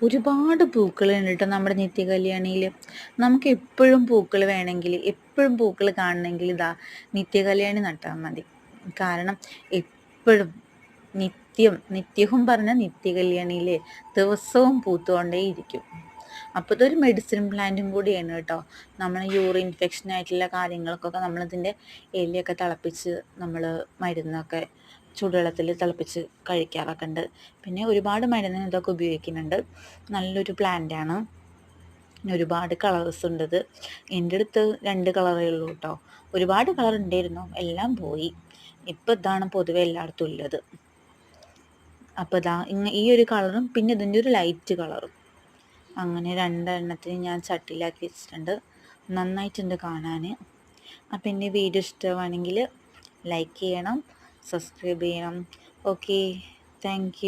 ഒരുപാട് പൂക്കളുണ്ട് കേട്ടോ നമ്മുടെ നിത്യകല്യാണിയിൽ നമുക്ക് എപ്പോഴും പൂക്കൾ വേണമെങ്കിൽ എപ്പോഴും പൂക്കൾ കാണണമെങ്കിൽ ഇതാ നിത്യകല്യാണി നട്ടാൽ മതി. കാരണം എപ്പോഴും നിത്യം നിത്യവും പറഞ്ഞ നിത്യകല്യാണിയിൽ ദിവസവും പൂത്തുകൊണ്ടേ ഇരിക്കും അപ്പോൾ ഇതൊരു മെഡിസിൻ പ്ലാന്റും കൂടിയാണ് കേട്ടോ. നമ്മൾ യൂറിൻ ഇൻഫെക്ഷൻ ആയിട്ടുള്ള കാര്യങ്ങൾക്കൊക്കെ നമ്മളിതിന്റെ എലിയൊക്കെ തിളപ്പിച്ച് നമ്മൾ മരുന്നൊക്കെ ചൂടുവെള്ളത്തിൽ തിളപ്പിച്ച് കഴിക്കാറൊക്കെ ഉണ്ട്. പിന്നെ ഒരുപാട് മരുന്നിന് ഇതൊക്കെ ഉപയോഗിക്കുന്നുണ്ട്. നല്ലൊരു പ്ലാന്റാണ് പിന്നെ ഒരുപാട് കളേഴ്സ് ഉണ്ട് ഇത്. എന്റെ അടുത്ത് രണ്ട് കളറേ ഉള്ളൂ കേട്ടോ. ഒരുപാട് കളർ ഉണ്ടായിരുന്നു. എല്ലാം പോയി. ഇപ്പം ഇതാണ് പൊതുവെ എല്ലായിടത്തും ഉള്ളത്. അപ്പോൾ ഇതാ ഇങ്ങ ഈ ഒരു കളറും പിന്നെ ഇതിന്റെ ഒരു ലൈറ്റ് കളറും അങ്ങനെ രണ്ടെണ്ണത്തിന് ഞാൻ ചട്ടിയിലാക്കി വെച്ചിട്ടുണ്ട്. നന്നായിട്ടുണ്ട് കാണാൻ അപ്പം എന്റെ വീഡിയോ ഇഷ്ടമാണെങ്കിൽ ലൈക്ക് ചെയ്യണം സബ്സ്ക്രൈബ് ചെയ്യണം. Okay thank